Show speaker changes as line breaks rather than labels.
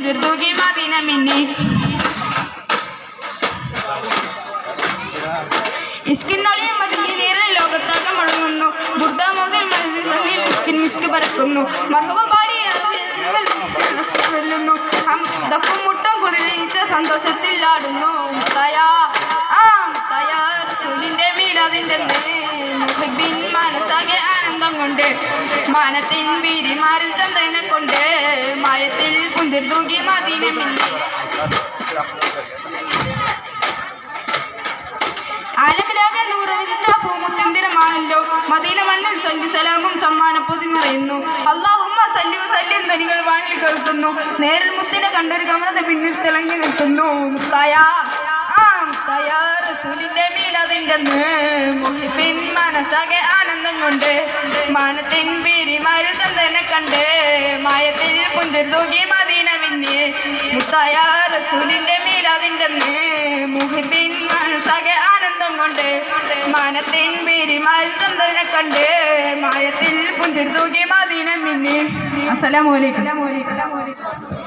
തൂകി മദീന മിന്നി ഇഷ്കിനൊളിയും മതിലി നീരിൽ ലോകത്താകെ മുഴങ്ങുന്നു ബുദ്ധ മുതൽ മനസ്സിൽ ഇഷ്കിൻ മിസ്ക് പറക്കുന്നു മർഹബ പാടി വെല്ലുന്നു ദഫും മുട്ടം കുളിരിച്ച സന്തോഷത്തിൽ ആടുന്നു തയാ ആ മുത്തയാ റസൂലിന്റെ മീരാതിന്റെ മുഹിബിൻ മനസ്സാകെ ആനന്ദം കൊണ്ട് മാനത്തിൻ വീരിമാരിൽ ചന്ദ്രനെ കൊണ്ട് മായത്തിൽ പുഞ്ചിർ തൂകി മദീന മിന്നി ആലമിലാകെ നൂറ് വിധിച്ച ഭൂമുത്തിന്തിരമാണല്ലോ മദീന മണ്ണിൽ സല്ലി സലാമും സമ്മാന പൊതി നിറയുന്നു അള്ളാഹുമ്മ സല്ലിവ സല്യം ധ്വനികൾ വാനിൽ കേൾക്കുന്നു നേരിൽ മുത്തിനെ കണ്ടൊരു കമറത പിന്നിൽ തിളങ്ങി നിൽക്കുന്നു. മുത്തായ ആ മുത്തായ റസൂലിന്റെ മീലതിന്റെ മുഹിപ്പിൻ മനസ്സാകെ ആനന്ദം കൊണ്ട് മാനത്തിൻ പിരിമാരിൽ തന്നെ കണ്ട് മായത്തിൽ പുഞ്ചിർ തൂകി മദീന മീലാതിന്റെ മുഹിബിൻ മനസ്സാകെ ആനന്ദം കൊണ്ട് മനത്തിൻ വീരിമാരിൽ തന്തനെ കണ്ട് മായത്തിൽ പുഞ്ചിരി തൂക്കി മദീന മിന്നി. അലൈക്കും.